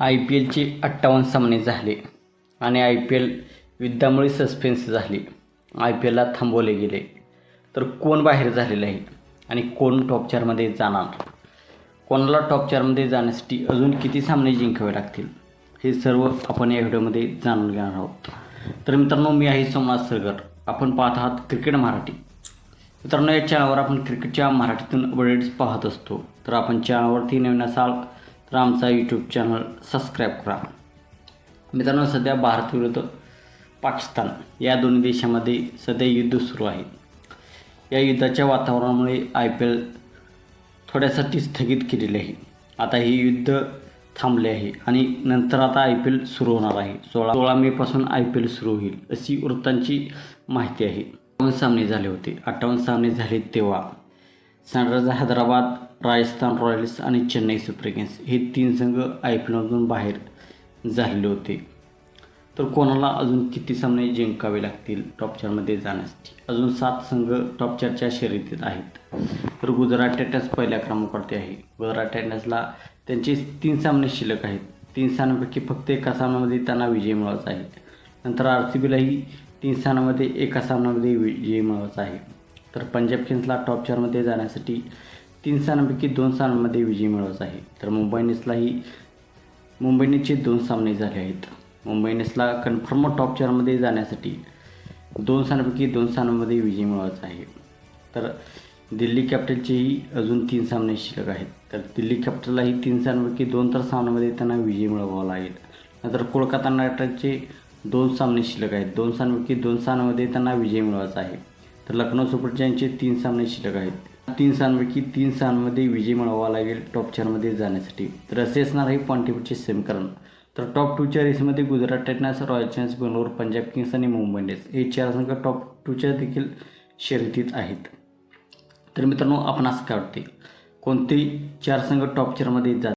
I P एलचे अठ्ठावन्न सामने झाले आणि आय पी एल युद्धामुळे सस्पेन्स झाली. आय पी एलला थांबवले गेले. तर कोण बाहेर झालेलं आहे आणि कोण टॉप चारमध्ये जाणार? कोणाला टॉप चारमध्ये जाण्यासाठी अजून किती सामने जिंकावे लागतील? हे सर्व आपण या व्हिडिओमध्ये जाणून घेणार आहोत. तर मित्रांनो मी आहे सोमनाथ सरगर. आपण पाहत आहात क्रिकेट मराठी. मित्रांनो या चॅनलवर आपण क्रिकेटच्या मराठीतून अपडेट्स पाहत असतो. तर आपण चॅनलवरती नवीन असाल तर आमचा यूट्यूब चॅनल सबस्क्राईब करा. मित्रांनो सध्या भारत विरुद्ध पाकिस्तान या दोन्ही देशामध्ये सध्या युद्ध सुरू आहे. या युद्धाच्या वातावरणामुळे आय पी एल थोड्यासाठी स्थगित केलेले आहे. आता हे युद्ध थांबले आहे आणि नंतर आता आय पी एल सुरू होणार आहे. सोळा सोळा मेपासून आय पी एल सुरू होईल अशी वृत्तांची माहिती आहे. अठ्ठावन्न सामने झाले होते. अठ्ठावन्न सामने झाले तेव्हा सनरायझर हैदराबाद राजस्थान रॉयल्स आणि चेन्नई सुपर किंग्स हे तीन संघ आय पी एलमधून बाहेर झालेले होते. तर कोणाला अजून किती सामने जिंकावे लागतील? टॉप चारमध्ये जाण्यासाठी अजून सात संघ टॉप चारच्या शर्यतीत आहेत. तर गुजरात टायटन्स पहिल्या क्रमांकावरती आहे. गुजरात टायटन्सला त्यांचे तीन सामने शिल्लक आहेत. तीन स्थानांपैकी फक्त एका सामन्यामध्ये त्यांना विजय मिळवायचा आहे. नंतर आर सी बीलाही तीन सामन्यामध्ये एका सामन्यामध्ये विजय मिळवायचा आहे. तर पंजाब किंग्सला टॉप चारमध्ये जाण्यासाठी तीन स्थानांपैकी दोन स्थानांमध्ये विजय मिळवायचा आहे. तर मुंबई इंडियन्सलाही मुंबई इंडियन्सचे दोन सामने झाले आहेत. मुंबई इंडियन्सला कन्फर्म टॉप चारमध्ये जाण्यासाठी दोन स्थानांपैकी दोन स्थानांमध्ये विजय मिळवायचा आहे. तर दिल्ली कॅपिटलचेही अजून तीन सामने शिल्लक आहेत. तर दिल्ली कॅपिटललाही तीन स्थानांपैकी दोन तर सामन्यामध्ये त्यांना विजय मिळवावा लागेल नंतर कोलकाता नाईट रायडर्सचे दोन सामने शिल्लक आहेत. दोन स्थानांपैकी दोन सामन्यामध्ये त्यांना विजय मिळवायचा आहे. तर लखनौ सुपर जायंटचे तीन सामने शिल्लक आहेत. तीन सामनपैकी तीन सामन्यामध्ये विजय मिळवावा लागेल टॉप चारमध्ये जाण्यासाठी. तर असे असणार आहे पॉईंटेबलचे समीकरण. तर टॉप टूच्या रेसमध्ये Gujarat Titans Royal Challenge Bangalore Punjab Kings आणि मुंबई इंडियन्स हे चार संघ टॉप टूच्या देखील शर्यतीत आहेत. तर मित्रांनो आपणास काय वाटते कोणते चार संघ टॉप चारमध्ये जात